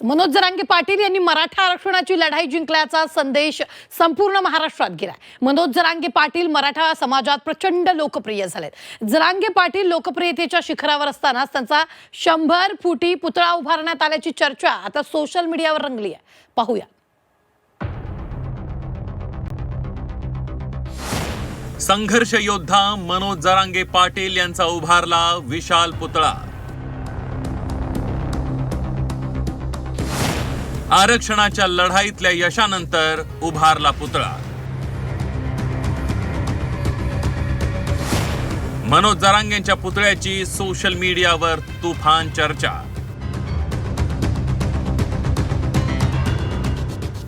मनोज जरांगे पाटील यांनी मराठा आरक्षणाची लढाई जिंकल्याचा संदेश संपूर्ण महाराष्ट्रात गेलाय. मनोज जरांगे पाटील मराठा समाजात प्रचंड लोकप्रिय झालेत. जरांगे पाटील लोकप्रियतेच्या शिखरावर असतानाच त्यांचा शंभर फुटी पुतळा उभारण्यात आल्याची चर्चा आता सोशल मीडियावर रंगली आहे पाहूया. संघर्ष योद्धा मनोज जरांगे पाटील यांचा उभारला विशाल पुतळा. आरक्षणाच्या लढाईतल्या यशानंतर उभारला पुतळा. मनोज जरांगेंच्या पुतळ्याची सोशल मीडियावर तुफान चर्चा.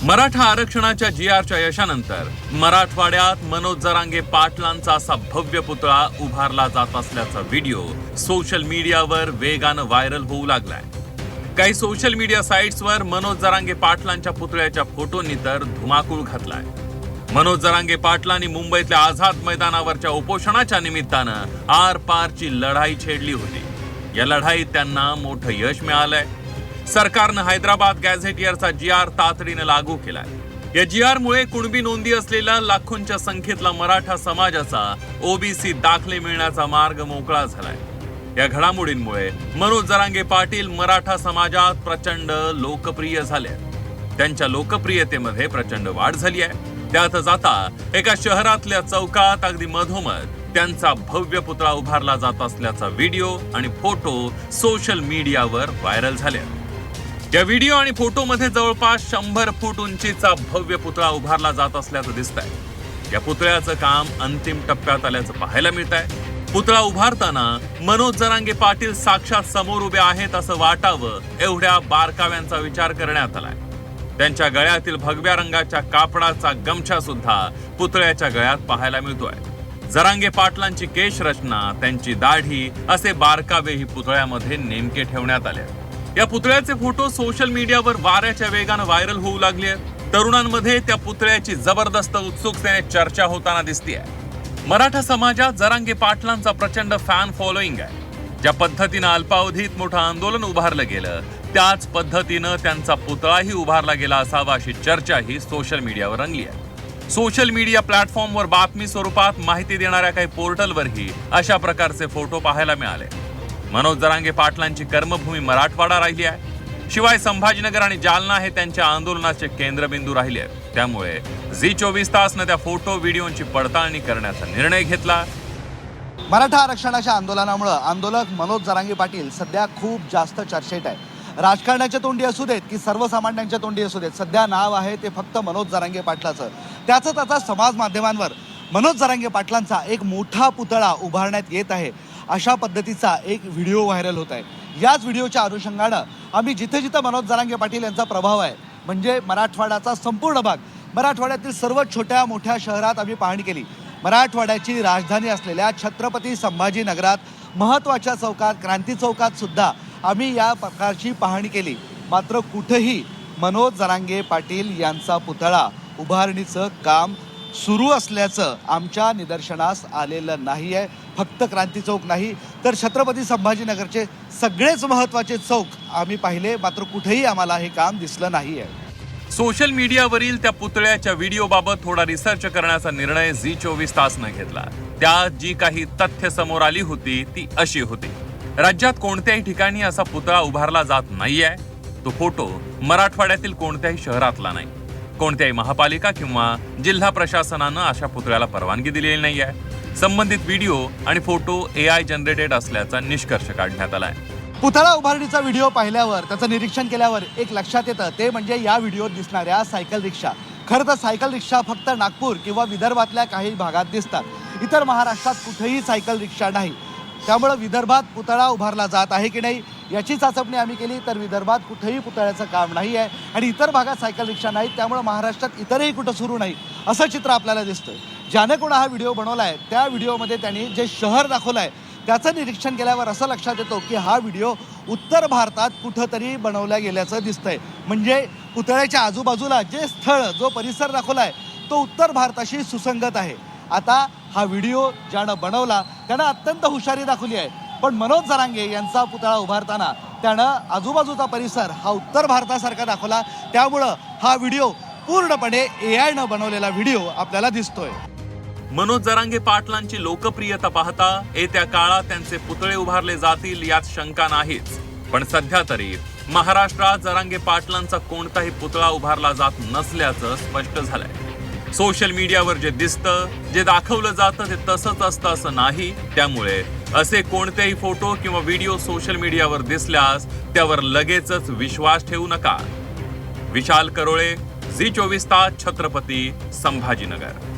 मराठा आरक्षणाच्या जी आरच्या यशानंतर मराठवाड्यात मनोज जरांगे पाटलांचा असा भव्य पुतळा उभारला जात असल्याचा व्हिडिओ सोशल मीडियावर वेगानं व्हायरल होऊ लागलाय. काही सोशल मीडिया साईट्सवर मनोज जरांगे पाटलांच्या पुतळ्याच्या फोटोंनी तर धुमाकूळ घातलाय. मनोज जरांगे पाटलांनी मुंबईतल्या आझाद मैदानावरच्या उपोषणाच्या निमित्तानं आर पारची लढाई छेडली होती. या लढाईत त्यांना मोठं यश मिळालंय. सरकारनं हैदराबाद गॅझेटियरचा जी आर तातडीनं लागू केलाय. या जी आर मुळे कुणबी नोंदी असलेल्या लाखोंच्या संख्येतला मराठा समाजाचा ओबीसी दाखले मिळण्याचा मार्ग मोकळा झालाय. या घडामोडींमुळे मनोज जरांगे पाटील मराठा समाजात प्रचंड लोकप्रिय झाले त्यांच्या लोकप्रियतेमध्ये प्रचंड वाढ झाली आहे. त्यातच आता एका शहरातल्या चौकात अगदी मधोमध त्यांचा भव्य पुतळा उभारला जात असल्याचा व्हिडिओ आणि फोटो सोशल मीडियावर व्हायरल झाले या व्हिडिओ आणि फोटोमध्ये जवळपास शंभर फूट उंचीचा भव्य पुतळा उभारला जात असल्याचं दिसत आहे या पुतळ्याचं काम अंतिम टप्प्यात आल्याचं पाहायला मिळत आहे पुतळा उभारताना मनोज जरांगे पाटील साक्षात समोर उभे आहेत असं वाटावं एवढ्या बारकाव्यांचा विचार करण्यात आलाय. त्यांच्या गळ्यातील भगव्या रंगाच्या कापडाचा गमछा सुद्धा पुतळ्याच्या गळ्यात पाहायला मिळतोय. जरांगे पाटलांची केश रचना त्यांची दाढी असे बारकावे ही पुतळ्यामध्ये नेमके ठेवण्यात आले या पुतळ्याचे फोटो सोशल मीडियावर वाऱ्याच्या वेगानं व्हायरल होऊ लागले तरुणांमध्ये त्या पुतळ्याची जबरदस्त उत्सुकतेने चर्चा होताना दिसतीये. मराठा समाजात जरांगे पाटलांचा प्रचंड फॅन फॉलोईंग आहे. ज्या पद्धतीनं अल्पावधीत मोठं आंदोलन उभारलं गेलं त्याच पद्धतीनं त्यांचा पुतळाही उभारला गेला असावा अशी चर्चाही सोशल मीडियावर रंगली आहे. सोशल मीडिया प्लॅटफॉर्मवर बातमी स्वरूपात माहिती देणाऱ्या काही पोर्टलवरही अशा प्रकारचे फोटो पाहायला मिळाले. मनोज जरांगे पाटलांची कर्मभूमी मराठवाडा राहिली आहे. शिवाय संभाजीनगर आणि जालना हे त्यांच्या आंदोलनाचे केंद्रबिंदू राहिले आहेत. त्यामुळे झी चोवीस तासनं त्या फोटो व्हिडिओची पडताळणी करण्याचा निर्णय घेतला. मराठा आरक्षणाच्या आंदोलनामुळं आंदोलक मनोज जरांगी पाटील सध्या खूप जास्त चर्चेत आहे राजकारणाच्या तोंडी असू देत की सर्वसामान्यांच्या तोंडी असू देत सध्या नाव आहे ते फक्त मनोज जरांगे पाटलाचं. त्याचं त्याचा समाज माध्यमांवर मनोज जरांगे पाटलांचा एक मोठा पुतळा उभारण्यात येत आहे. अशा पद्धतीचा एक व्हिडिओ व्हायरल होत आहे. याच व्हिडिओच्या अनुषंगानं आम्ही जिथे जिथं मनोज जरांगे पाटील यांचा प्रभाव आहे म्हणजे मराठवाड्याचा संपूर्ण भाग. मराठवाड्यातील सर्व छोट्या मोठ्या शहरात आम्ही पाहणी केली. मराठवाड्याची राजधानी असलेल्या छत्रपती संभाजीनगरात महत्त्वाच्या चौकात क्रांती चौकात सुद्धा आम्ही या प्रकारची पाहणी केली. मात्र कुठेही मनोज जरांगे पाटील यांचा पुतळा उभारणीचं काम सुरू असल्याचं आमच्या निदर्शनास आलेलं नाही आहे फक्त क्रांती चौक नाही तर छत्रपती संभाजीनगरचे सगळेच महत्त्वाचे चौक आम्ही पाहिले मात्र कुठेही आम्हाला हे काम दिसलं नाही आहे सोशल मीडियावरील त्या पुतळ्याच्या व्हिडिओबाबत थोडा रिसर्च करण्याचा निर्णय झी चोवीस तासनं घेतला. त्यात जी काही तथ्य समोर आली होती ती अशी होती. राज्यात कोणत्याही ठिकाणी असा पुतळा उभारला जात नाहीये. तो फोटो मराठवाड्यातील कोणत्याही शहरातला नाही. कोणत्याही महापालिका किंवा जिल्हा प्रशासनानं अशा पुतळ्याला परवानगी दिलेली नाही आहे संबंधित व्हिडिओ आणि फोटो ए आय जनरेटेड असल्याचा निष्कर्ष काढण्यात आलाय. पुतळा उभारणीचा व्हिडिओ पाहिल्यावर त्याचं निरीक्षण केल्यावर एक लक्षात येतं ते म्हणजे या व्हिडिओत दिसणाऱ्या सायकल रिक्षा. खरं तर सायकल रिक्षा फक्त नागपूर किंवा विदर्भातल्या काही भागात दिसतात. इतर महाराष्ट्रात कुठेही सायकल रिक्षा नाही. त्यामुळं विदर्भात पुतळा उभारला जात आहे की नाही याची चाचपणी आम्ही केली तर विदर्भात कुठेही पुतळ्याचं काम नाही आहे आणि इतर भागात सायकल रिक्षा नाहीत त्यामुळं महाराष्ट्रात इतरही कुठं सुरू नाही असं चित्र आपल्याला दिसतं ज्याने कोणा हा व्हिडिओ बनवला आहे त्या व्हिडिओमध्ये त्यांनी जे शहर दाखवलं आहे त्याचं निरीक्षण केल्यावर असं लक्षात येतो की हा व्हिडिओ उत्तर भारतात कुठंतरी बनवला गेल्याचं दिसतंय. म्हणजे पुतळ्याच्या आजूबाजूला जे स्थळ जो परिसर दाखवला आहे तो उत्तर भारताशी सुसंगत आहे. आता हा व्हिडिओ ज्यानं बनवला त्यानं अत्यंत हुशारी दाखवली आहे. पण मनोज जरांगे यांचा पुतळा उभारताना त्यानं आजूबाजूचा परिसर हा उत्तर भारतासारखा दाखवला. त्यामुळं हा व्हिडिओ पूर्णपणे ए आयनं बनवलेला व्हिडिओ आपल्याला दिसतोय. मनोज जरांगे पाटलांची लोकप्रियता पाहता येत्या काळात त्यांचे पुतळे उभारले जातील यात शंका नाहीच. पण सध्या तरी महाराष्ट्रात जरांगे पाटलांचा कोणताही पुतळा उभारला जात नसल्याचं स्पष्ट झालंय. सोशल मीडियावर जे दिसतं जे दाखवलं जातं ते तसंच असतं असं नाही. त्यामुळे असे कोणतेही फोटो किंवा व्हिडिओ सोशल मीडियावर दिसल्यास त्यावर लगेचच विश्वास ठेवू नका. विशाल करोळे झी चोवीस तास छत्रपती संभाजीनगर.